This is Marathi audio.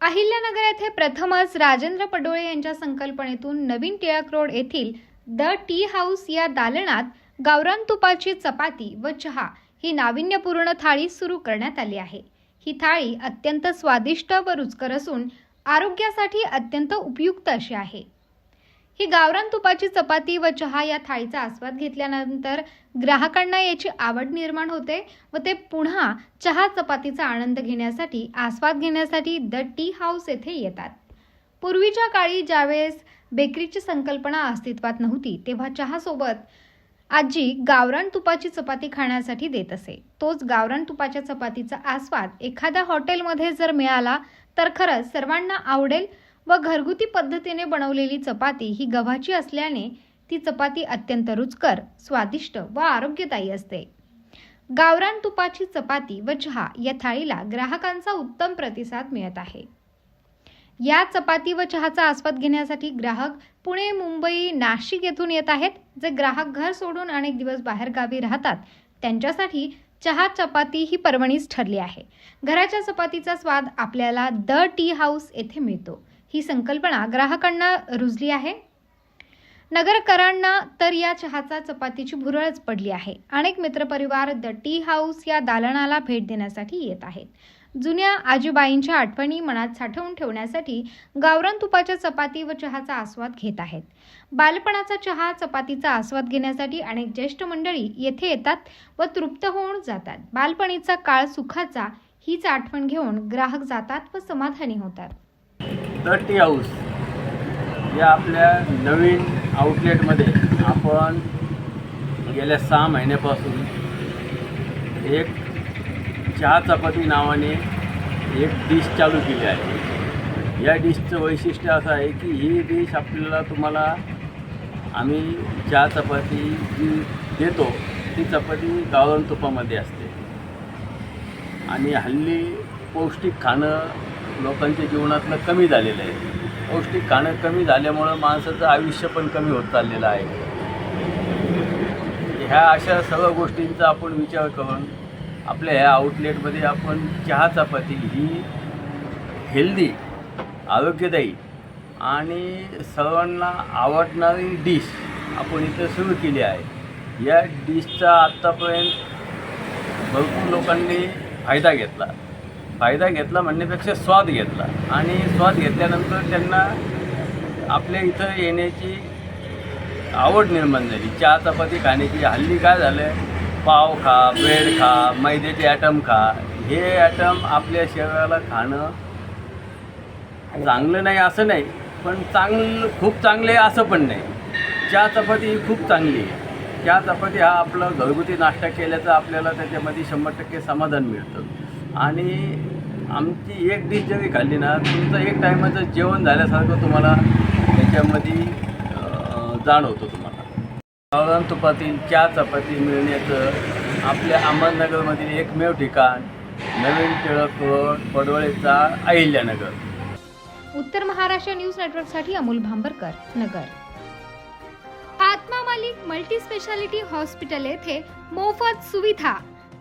अहिल्यानगर येथे प्रथमच राजेंद्र पडोळे यांच्या संकल्पनेतून नवीन टिळक रोड येथील द टी हाऊस या दालनात गावरान तुपाची चपाती व चहा ही नाविन्यपूर्ण थाळी सुरू करण्यात आली आहे. ही थाळी अत्यंत स्वादिष्ट व रुचकर असून आरोग्यासाठी अत्यंत उपयुक्त अशी आहे. ही गावरान तुपाची चपाती व चहा या थाळीचा आस्वाद घेतल्यानंतर ग्राहकांना याची आवड निर्माण होते व ते पुन्हा चहा चपातीचा आनंद घेण्यासाठी आस्वाद घेण्यासाठी द टी हाऊस येथे येतात. पूर्वीच्या काळी ज्यावेळेस बेकरीची संकल्पना अस्तित्वात नव्हती तेव्हा चहासोबत आजी गावरान तुपाची चपाती खाण्यासाठी देत असे. तोच गावरान तुपाच्या चपातीचा आस्वाद एखाद्या हॉटेलमध्ये जर मिळाला तर खरंच सर्वांना आवडेल व घरगुती पद्धतीने बनवलेली चपाती ही गव्हाची असल्याने ती चपाती अत्यंत रुचकर स्वादिष्ट व आरोग्यदायी असते. गावरान तुपाची चपाती व चहा या थाळीला ग्राहकांचा उत्तम प्रतिसाद मिळत आहे. या चपाती व चहाचा आस्वाद घेण्यासाठी ग्राहक पुणे मुंबई नाशिक येथून येत आहेत जे ग्राहक घर सोडून अनेक दिवस बाहेर गावी राहतात. त्यांच्यासाठी चहा चपाती ही पर्वणीच ठरली आहे. घराच्या चपातीचा स्वाद आपल्याला द टी हाऊस येथे मिळतो. ही संकल्पना ग्राहकांना रुजली आहे. नगरकरांना तर या चहाचा चपातीची भुरळच पडली आहे. अनेक मित्रपरिवार द टी हाऊस या दालनाला भेट देण्यासाठी येत आहेत. जुन्या आजीबाईंच्या आठवणी मनात साठवून ठेवण्यासाठी गावरान तुपाच्या चपाती व चहाचा आस्वाद घेत आहेत. बालपणाचा चहा चपातीचा आस्वाद घेण्यासाठी अनेक ज्येष्ठ मंडळी येथे येतात व तृप्त होऊन जातात. बालपणीचा काळ सुखाचा हीच आठवण घेऊन ग्राहक जातात व समाधानी होतात. द टी हाऊस या आपल्या नवीन आउटलेटमध्ये आपण गेल्या सहा महिन्यापासून एक चहा चपाती नावाने एक डिश चालू केली आहे. या डिशचं वैशिष्ट्य असं आहे की ही डिश आपल्याला तुम्हाला आम्ही चहा चपाती जी देतो ती चपाती गावरान तुपामध्ये असते. आणि हल्ली पौष्टिक खाणं लोकांच्या जीवनातलं कमी झालेलं आहे. पौष्टिक खाणं कमी झाल्यामुळं माणसाचं आयुष्य पण कमी होत चाललेलं आहे. ह्या अशा सर्व गोष्टींचा आपण विचार करून आपल्या ह्या आउटलेटमध्ये आपण चहा चपाती ही हेल्दी आरोग्यदायी आणि सर्वांना आवडणारी डिश आपण इथं सुरू केली आहे. या डिशचा आत्तापर्यंत भरपूर लोकांनी फायदा घेतला. फायदा घेतला म्हणण्यापेक्षा स्वाद घेतला. आणि स्वाद घेतल्यानंतर त्यांना आपल्या इथं येण्याची आवड निर्माण झाली. चहा चपाती खाण्याची. हल्ली काय झालं आहे पाव खा ब्रेड खा मैद्याचे ॲटम खा. हे ॲटम आपल्या शरीराला खाणं चांगलं नाही असं नाही पण चांगलं खूप चांगले असं पण नाही. चहा चपाती ही खूप चांगली आहे. चहा चपाती हा आपलं घरगुती नाश्ता केल्याचं आपल्याला त्याच्यामध्ये शंभर टक्के समाधान मिळतं. आणि आमची एक डिश जरी खाल्ली ना तुमचं एक टायमाचं जेवण झाल्यासारखं तुम्हाला त्याच्यामध्ये जाणवतो तुम्हाला. गावरान तुपातील चहा चपाती मिळण्याचं आपल्या अहमदनगरमधील एकमेव ठिकाण नवीन टिळक रोड पडवळेचा अहिल्यानगर. उत्तर महाराष्ट्र न्यूज नेटवर्कसाठी Amol Bhambarkar Nagar. Atma Malik multi speciality hospital येथे मोफत सुविधा.